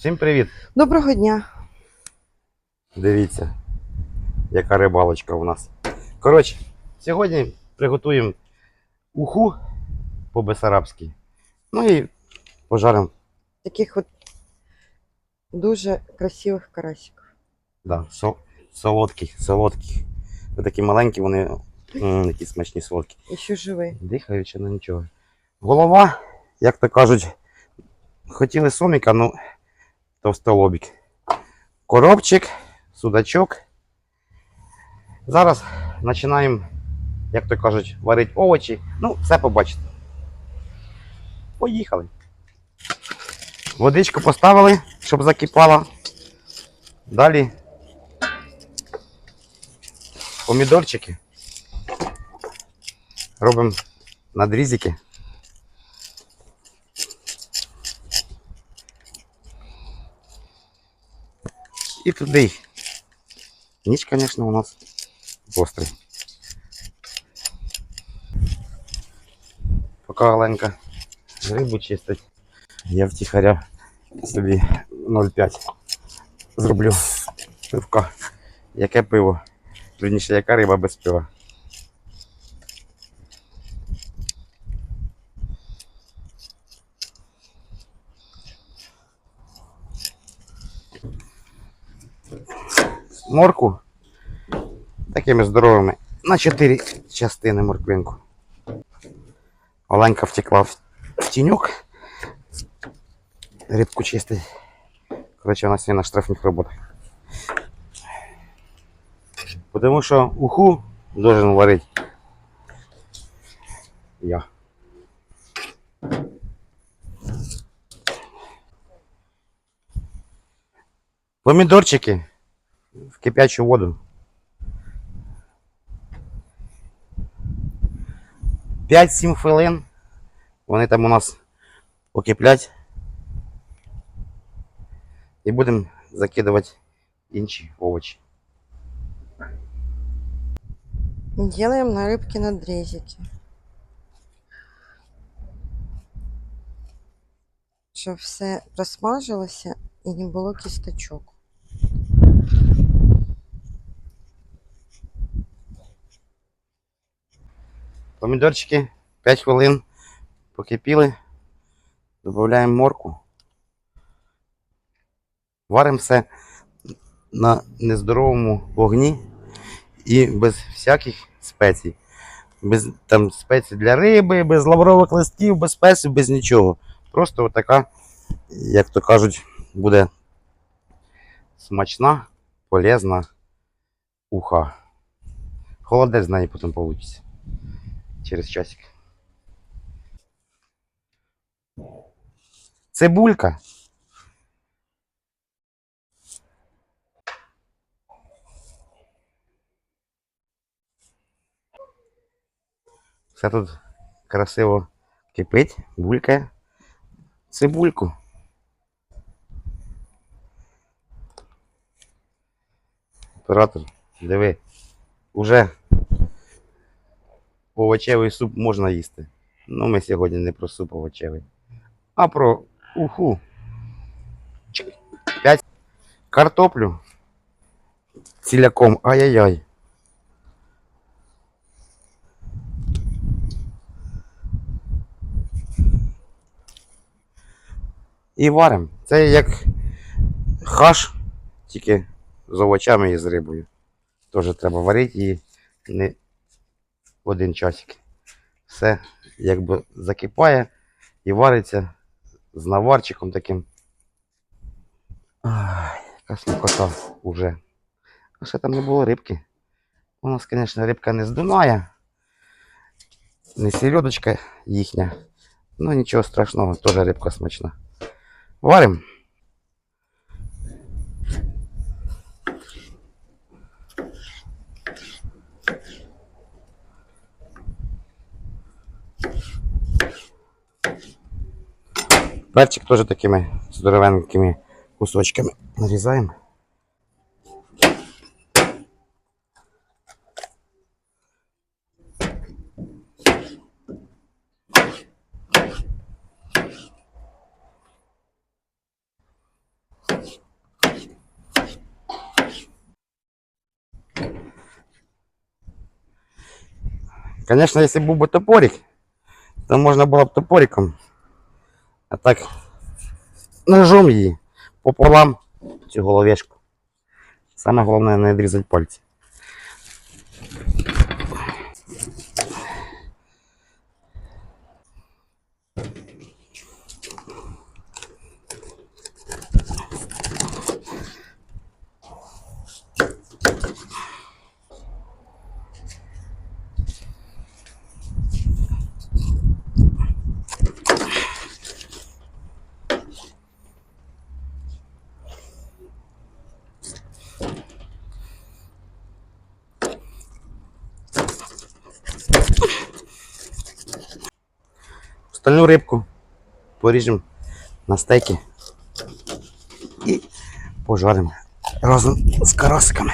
Всім привіт! Доброго дня. Дивіться, яка рибалочка у нас. Коротше, сьогодні приготуємо уху по-бесарабськи. Ну і пожаримо Таких от дуже красивих карасиків. да, со- солодкі, солодкі. Ви такі маленькі, вони м, які смачні солодкі. І ще живий. Дихаючи, ну нічого. Голова, як то кажуть, хотіли соміка, ну товстолобік. Коробчик, судачок. Зараз починаємо, як то кажуть, варити овочі. Ну, все побачите. Поїхали. Водичку поставили, щоб закипала. Далі помідорчики. Робимо надрізики. І туди. Ніч, звісно, у нас гострий. Поки Оленка рибу чистить, я втіхаря собі 0,5 зроблю пивка. Яке пиво? Вірніше, яка риба без пива? Морку такими здоровими на 4 частини морквинку. Оленька втекла в, тіньок. Рибку чистить. Коротше, у нас є на штрафних роботах. Тому що уху должен варити. Я. Помідорчики в кипячу воду. 5-7 хвилин. Вони там у нас покиплять. І будемо закидувати інші овочі. Делаем на рыбке надрезики. Щоб все просмажилося і не було кісточок. Помідорчики 5 хвилин покипіли. Додаємо морку. Варимо все на нездоровому вогні і без всяких спецій. Без там спецій для риби, без лаврових листків, без спецій, без нічого. Просто отака, як то кажуть, буде смачна, полезна уха. Холодець з неї потім вийде через часик. Цибулька. Все тут красиво кипить, булькає. Цибульку. Оператор, диви, уже овочевий суп можна їсти. Ну, ми сьогодні не про суп овочевий, а про уху. Чик. П'ять. Картоплю. Ціляком. Ай-яй-яй. І варимо. Це як хаш, тільки з овочами і з рибою. Теж треба варити її в один часик. Все якби закипає і вариться з наварчиком таким. Ай, яка смакота уже. А ще там не було рибки. У нас, звісно, рибка не з Дуная. Не сільодочка їхня. Ну нічого страшного, теж рибка смачна. Варимо. Перчик тоже такими здоровенькими кусочками нарезаем. Конечно, если был бы топорик, то можно было бы топориком А так ножом її пополам цю головешку. Саме головне не відрізати пальці. рибку поріжемо на стейки і пожаримо разом з карасиками.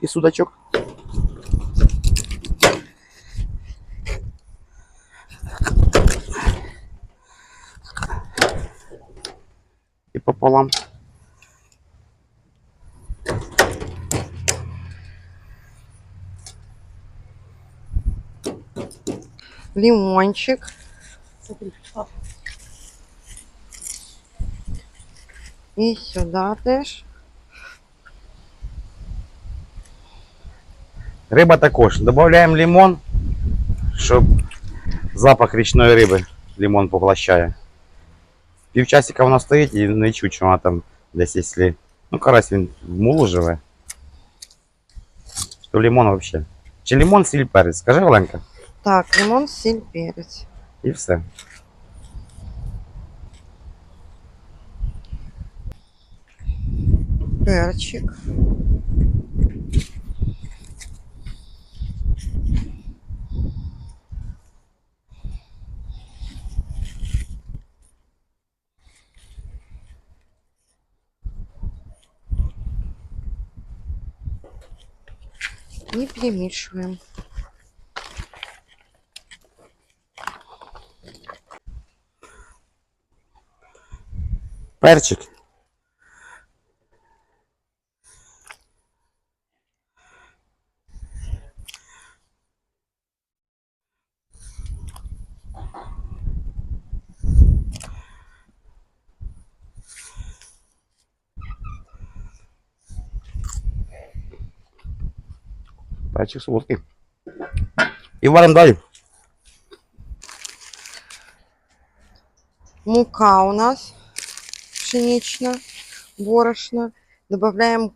І судачок. І пополам. Лимончик. І сюди теж. Риба також. Додаємо лимон, щоб запах річної риби лимон поглощає. Півчасика вона стоїть і не чуть, що вона там десь, якщо. Ну, карась він в мулу живе. То лимон взагалі. Чи лимон, сіль, перець? Скажи, Оленка. Так, лимон, сіль, перець. І все. Перчик. И перемешиваем. Перчик. Перчик солодкий. І варимо далі. Мука у нас пшеничная, борошно. Добавляем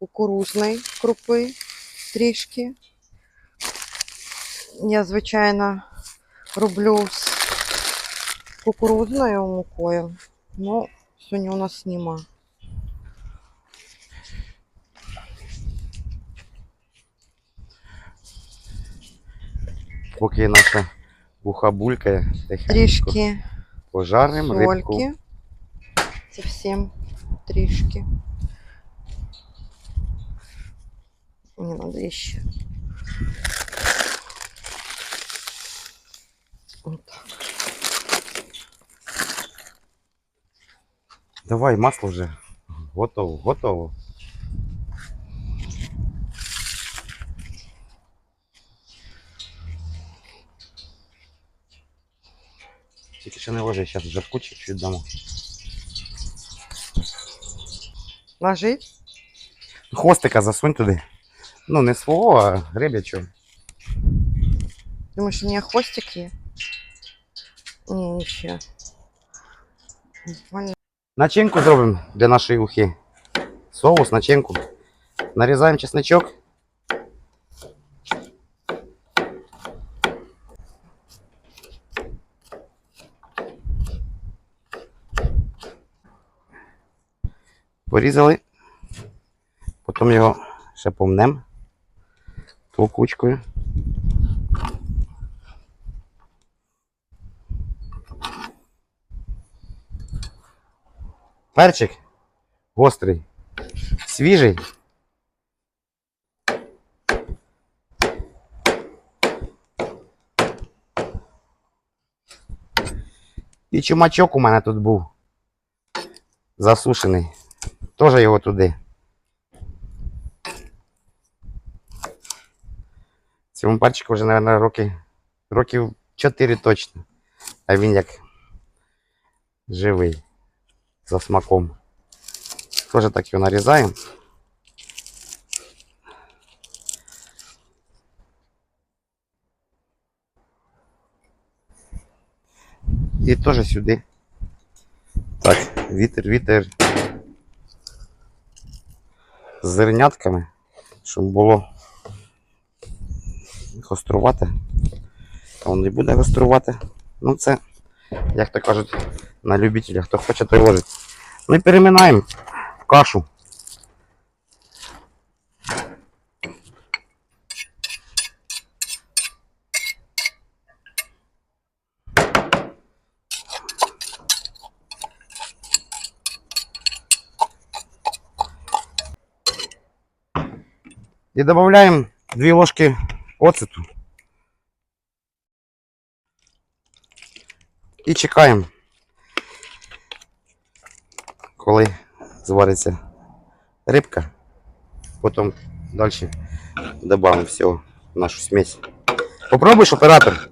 кукурузной крупи трішки. Я, звичайно, роблю з кукурузною мукою, но сьогодні у нас нема. Поки наша вуха булькає, тихенько. Трішки Пожаримо рибку. сольки. Совсем трішки. Мне надо еще. Вот так. Давай, масло вже. Готово, готово. Тільки ще не ложи, зараз вже вкучу чуть дамо. Ложить? Хвостика засунь туди. Ну, не свого, а рибячого. Думаешь, у меня хвостик є? Ні, ничего. Буквально. Начинку зробимо для нашої ухи. Соус, начинку. Нарізаємо чесночок. Порізали. Потім його ще помнем толкучкою. Перчик гострий, свіжий. І чумачок у мене тут був засушений. Теж його туди. Цьому пальчику вже, мабуть, роки, років 4 точно. А він як живий. За смаком. Теж так його нарізаємо. І теж сюди. Так, вітер, вітер. З зернятками, щоб було гострувати. А воно не буде гострувати. Ну це, як то кажуть, на любителя. Хто хоче, той ложить. Ми переминаємо в кашу. І додаємо 2 ложки оцету. І чекаємо, коли звариться рибка. Потім далі додамо всього нашу смесь. Попробуєш, оператор?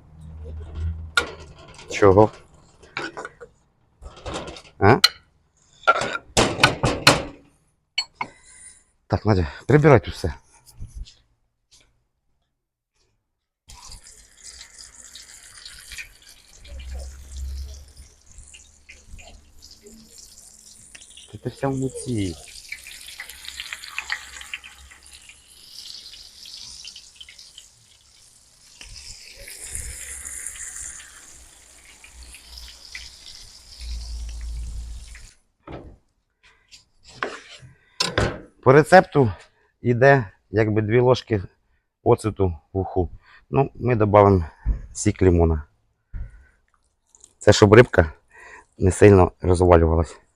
Чого? А? Так, Надя, прибирай все. Ти вся в муці. По рецепту йде якби дві ложки оцету в уху. Ну, ми додамо сік лимона. Це щоб рибка не сильно розвалювалась.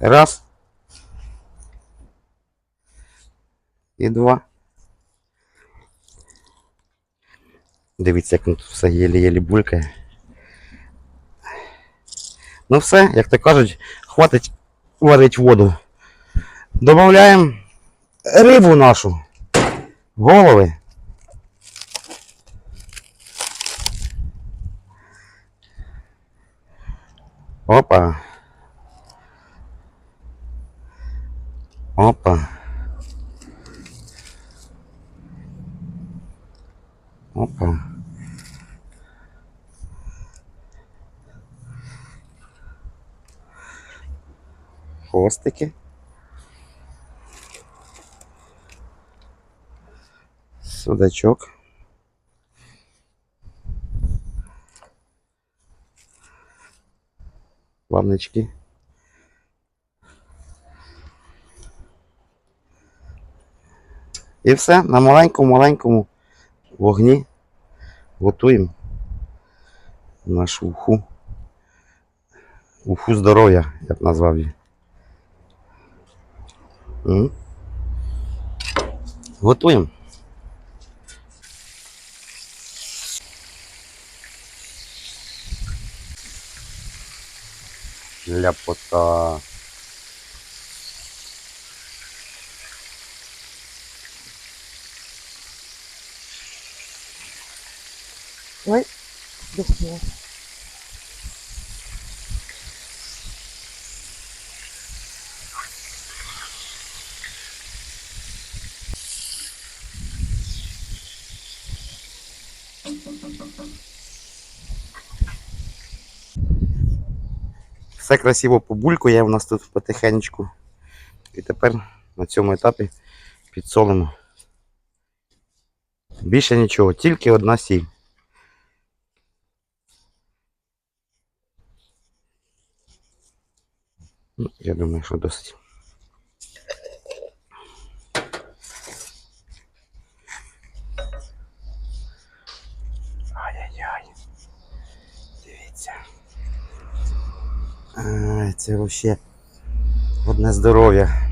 Раз. І два. Дивіться, як тут все єлі-єлі булькає. Ну все, як то кажуть, хватить варить воду. Добавляємо рибу нашу. Голови. Опа. Опа. Опа. Хвостики. Судачок. Плавнички. І все на маленькому-маленькому вогні готуємо нашу уху. Уху здоров'я, я б назвав її. Готуємо. Ляпота. Ой, духнула. Все красиво побулькує у нас тут потихенечку. І тепер на цьому етапі підсолимо. Більше нічого, тільки одна сіль. Ну, Я думаю, що досить. Ай-яй-яй. Дивіться. Це взагалі одне здоров'я.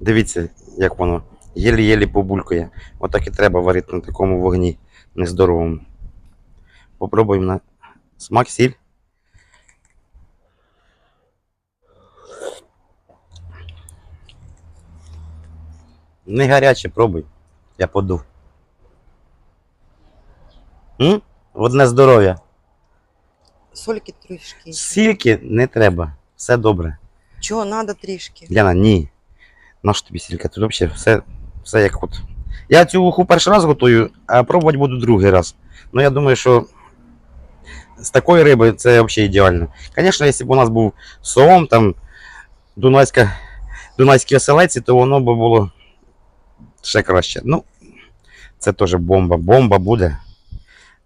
Дивіться, як воно єлі-єлі побулькає. Отак і треба варити на такому вогні нездоровому. Попробуємо на смак сіль. Не гаряче, пробуй. Я подув. М? Одне здоров'я. Сольки трішки. Сільки не треба. Все добре. Чого, надо трішки. Діана, ні. Наш тобі сілька? Тут взагалі все, все як от. Я цю уху перший раз готую, а пробувати буду другий раз. Ну я думаю, що з такої риби це взагалі ідеально. Звісно, якщо б у нас був сом, там Дунайська, Дунайські оселеці, то воно б було ще краще. Ну, це теж бомба. Бомба буде.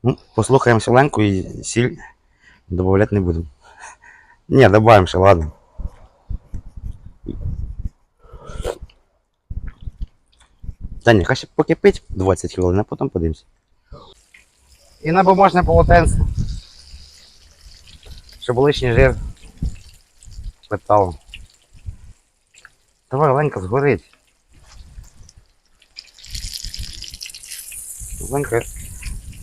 Ну, послухаємо Селенку і сіль додавати не будемо. Ні, додаємо ще, ладно. Та ні, хай покипить 20 хвилин, а потім подивимось. І на бумажне полотенце. Щоб лишній жир питало. Давай, Ленка, згорить. Ленка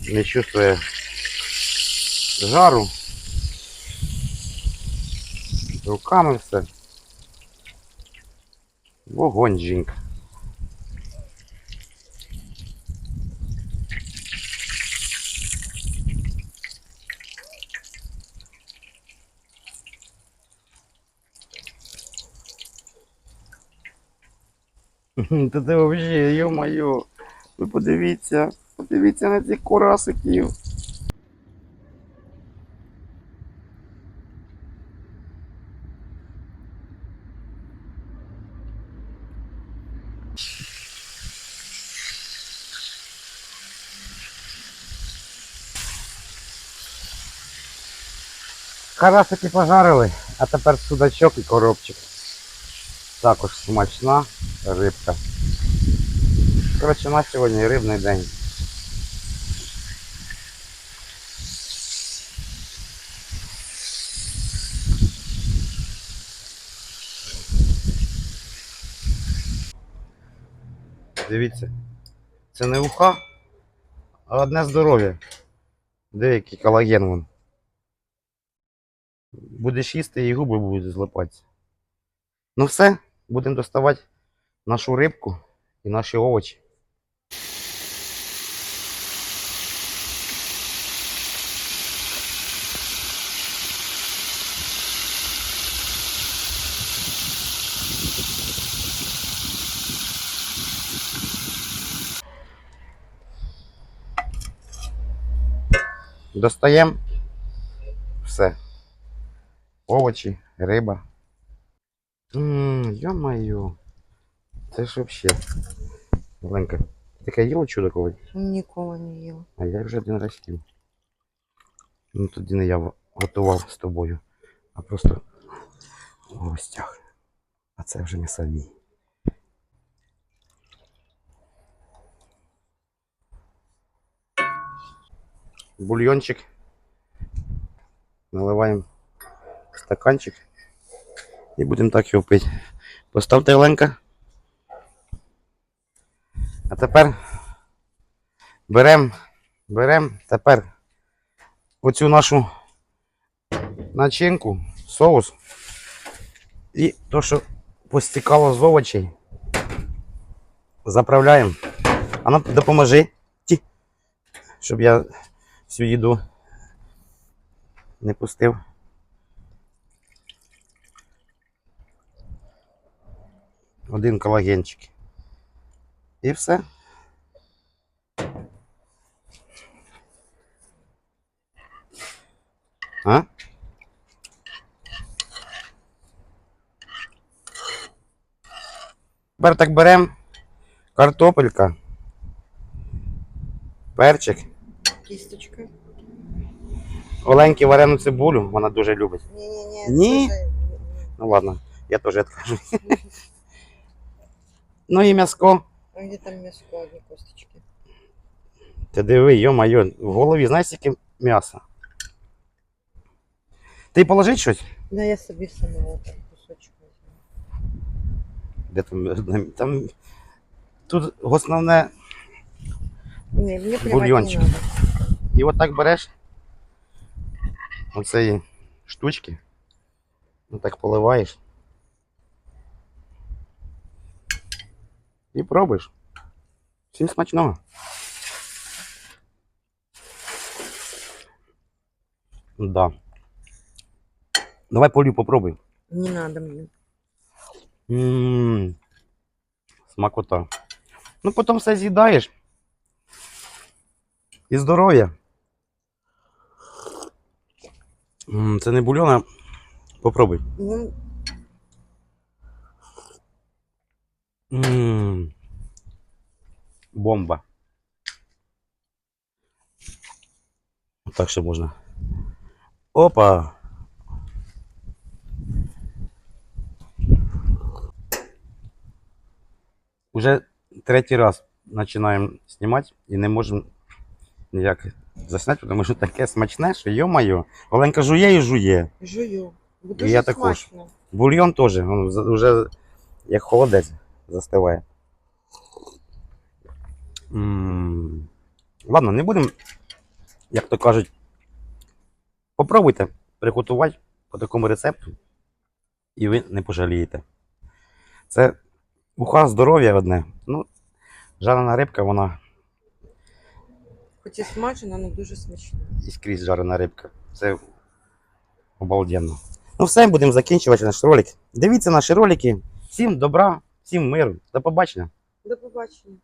не чувствує жару. Руками все. Вогонь, жінка. Та це взагалі, йо-моє. Ви подивіться, подивіться на цих курасиків. Карасики пожарили, а тепер судачок і коробчик. Також смачна рибка. Коротше, у нас сьогодні рибний день. Дивіться, це не уха, а одне здоров'я. Деякий колаген вон. Будеш їсти і губи будуть злипатися. Ну все, будемо доставати нашу рибку і наші овочі. Достаємо все. Овочі, риба. Ммм, ё-моё. Це ж вообще. Ленка, ти таке їла чудо колись? Ніколи не їла. А я вже один раз їв. Ну тоді не я в- готував з тобою, а просто в гостях. А це вже не самі. Бульйончик. Наливаємо в стаканчик. І будемо так його пити. Поставте Оленка. А тепер беремо берем тепер оцю нашу начинку, соус. І то, що постікало з овочей, заправляємо. А ну допоможи, ті, щоб я всю їду не пустив. Один колагенчик. І все. А? Тепер так беремо картопелька, перчик, Кісточка. Оленьки варену цибулю, вона дуже любить. Ні-ні-ні. Ні? це же- Ну ладно, я теж відкажу. ну і м'яско. А де там м'ясо, одні косточки? Ти диви, йо-майо, в голові знаєш скільки м'яса. Ти положить щось? Да, я собі сама отак кусочок візьму. Де там, там Тут основне, Ні, мені плівати не Бульйончик. надо. і от так береш оцеї штучки, ну так поливаєш. І пробуєш. Всім смачного. Да. Давай Полю попробуй. Не надо мені. Ммм. Смакота. Ну, потім все з'їдаєш. І здоров'я. Це не бульон, а попробуй. М. Бомба. Так ще можна. Опа. Уже третій раз починаємо знімати і не можемо ніяк засняти, тому що таке смачне, що йо-моє. Оленка жує і жує. жую. Бо І дуже я також. смачно. Бульйон теж, вже як холодець застиває. м Ладно, не будемо, як то кажуть, попробуйте приготувати по такому рецепту, і ви не пожалієте. Це уха здоров'я одне. Ну, жарена рибка, вона Хоч і смачно, але дуже смачно. і скрізь жарена рибка. Це обалденно. Ну все, будемо закінчувати наш ролик. Дивіться наші ролики. Всім добра, всім миру. До побачення. До побачення.